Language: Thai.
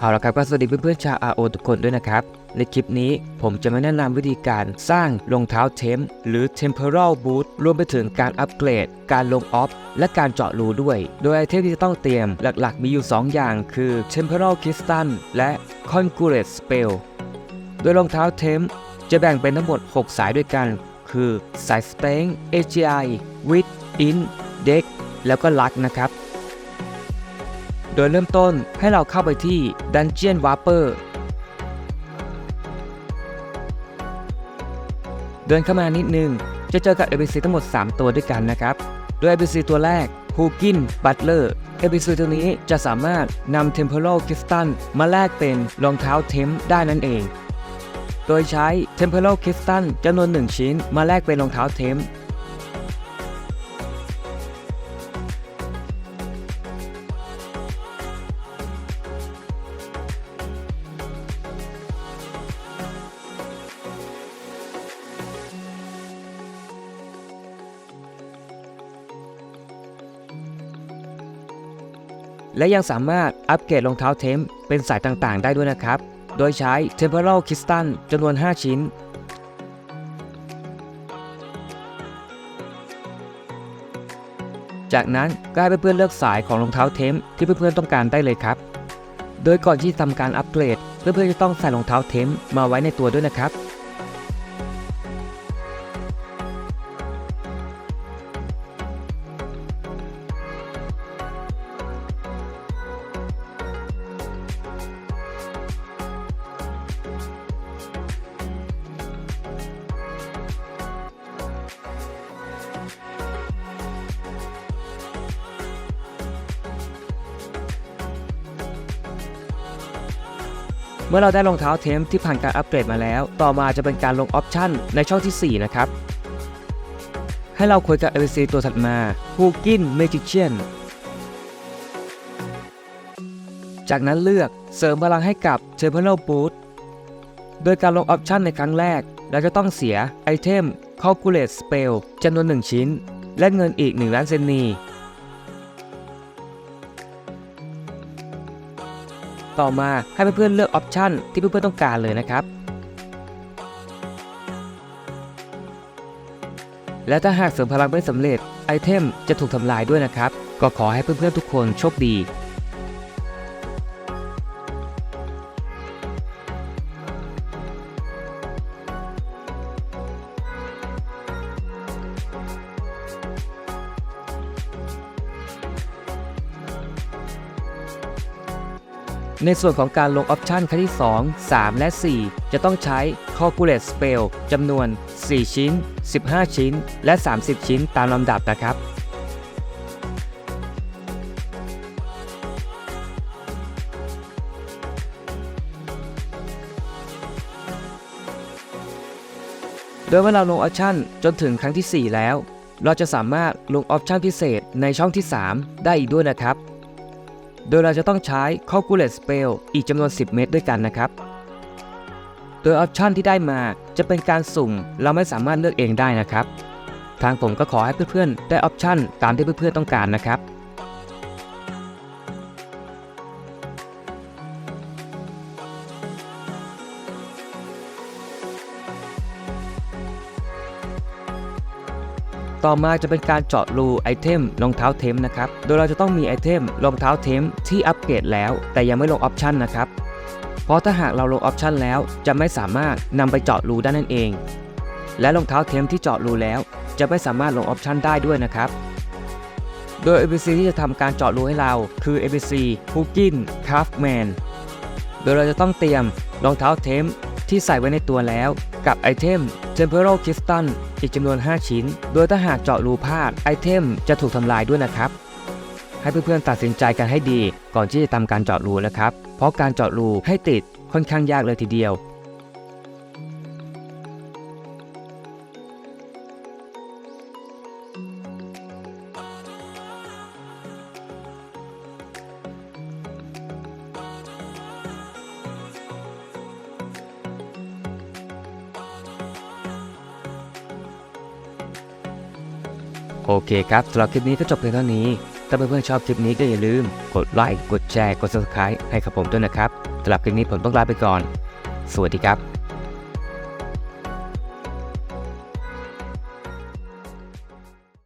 เอาละครับก็สวัสดีเพื่อนๆชาว RO ทุกคนด้วยนะครับ ในคลิปนี้ผมจะมาแนะนำวิธีการสร้างรองเท้าเทมหรือ temporal boot รวมไปถึงการอัปเกรด การลงออฟ และการเจาะรูด้วย โดยไอเทมที่จะต้องเตรียมหลักๆ มีอยู่ 2 อย่างคือ temporal crystal และ concurrent spell โดยรองเท้าเทมจะแบ่งเป็นทั้งหมด 6 สายด้วยกัน คือสาย strength AGI Width in deck แล้วก็ลักนะครับ โดยเริ่มต้นให้เราเข้าไปที่ Dungeon Warper เดินเข้ามานิดนึง จะเจอกับ NPC ทั้งหมด 3 ตัวด้วยกันนะครับ โดย NPC ตัวแรก h u g i n Butler NPC ตัวนี้จะสามารถนำ Temporal Crystal มาแลกเป็นรองเท้าเทมได้นั่นเอง โดยใช้ Temporal Crystal จำนวน 1 ชิ้นมาแลกเป็นรองเท้าเทม และยังสามารถอัปเกรดรองเท้าเทมเป็นสายต่างๆ ได้ด้วยนะครับ โดยใช้ Temporal Crystal จำนวน 5 ชิ้น จากนั้นก็ให้เพื่อนๆเลือกสายของรองเท้าเทมที่เพื่อนๆต้องการได้เลยครับ โดยก่อนที่จะทำการอัปเกรด เพื่อนๆจะต้องใส่รองเท้าเทมมาไว้ในตัวด้วยนะครับ เมื่อเราได้รองเท้าเทมที่ผ่านการอัปเกรดมาแล้ว ต่อมาจะเป็นการลงออปชั่นในช่องที่ 4 นะครับ ให้เราคุยกับ NPC ตัวถัดมา h u g i n Magician จากนั้นเลือกเสริมพลังให้กับ Temporal Boot โดยการลงออปชั่นในครั้งแรก เราจะต้องเสียไอเทม Calculate Spell จำนวน 1 ชิ้น และเงินอีก 1 ล้านเซนนี ต่อมาให้เพื่อนๆเลือกออปชันที่เพื่อนๆต้องการเลยนะครับ และถ้าหากเสริมพลังไม่สำเร็จไอเทมจะถูกทำลายด้วยนะครับ ก็ขอให้เพื่อนๆทุกคนโชคดี ในส่วนของการลงออปชันครั้งที่ 2 3 และ 4 จะต้องใช้ Calculate Spell จำนวน 4 ชิ้น 15 ชิ้น และ 30 ชิ้นตามลำดับนะครับโดยเมื่อเราลงออปชันจนถึงครั้งที่ 4 แล้ว เราจะสามารถลงออปชันพิเศษในช่องที่ 3 ได้อีกด้วยนะครับ โดยเราจะต้องใช้ Calculate Spell อีกจำนวน 10 เม็ดด้วยกันนะครับ โดยออปชันที่ได้มาจะเป็นการสุ่มเราไม่สามารถเลือกเองได้นะครับ ทางผมก็ขอให้เพื่อนๆ ได้ออปชันตามที่เพื่อนๆต้องการนะครับ ต่อมาจะเป็นการเจาะรูไอเทมรองเท้าเทมนะครับ โดยเราจะต้องมีไอเทมรองเท้าเทมที่อัปเกรดแล้ว แต่ยังไม่ลงออปชันนะครับเพราะถ้าหากเราลงออปชันแล้วจะไม่สามารถนำไปเจาะรูได้นั่นเอง และรองเท้าเทมที่เจาะรูแล้ว จะไม่สามารถลงออปชันได้ด้วยนะครับโดย ABC ที่จะทำการเจาะรูให้เราคือ ABC h o o k i n Craftman โดยเราจะต้องเตรียมรองเท้าเทมที่ใส่ไว้ในตัวแล้ว กับไอเทม Temporal Crystal อีกจำนวน 5 ชิ้น โดยถ้าหากเจาะรูพลาดไอเทมจะถูกทำลายด้วยนะครับ ให้เพื่อนๆตัดสินใจกันให้ดี ก่อนที่จะทำการเจาะรูนะครับ เพราะการเจาะรูให้ติดค่อนข้างยากเลยทีเดียว โอเคครับสำหรับคลิปนี้ก็จบเพียงเท่านี้ ถ้าเพื่อนๆชอบคลิปนี้ก็อย่าลืม กดไลค์ กดแชร์ กด subscribe ให้กับผมด้วยนะครับสำหรับคลิปนี้ผมต้องลาไปก่อน สวัสดีครับ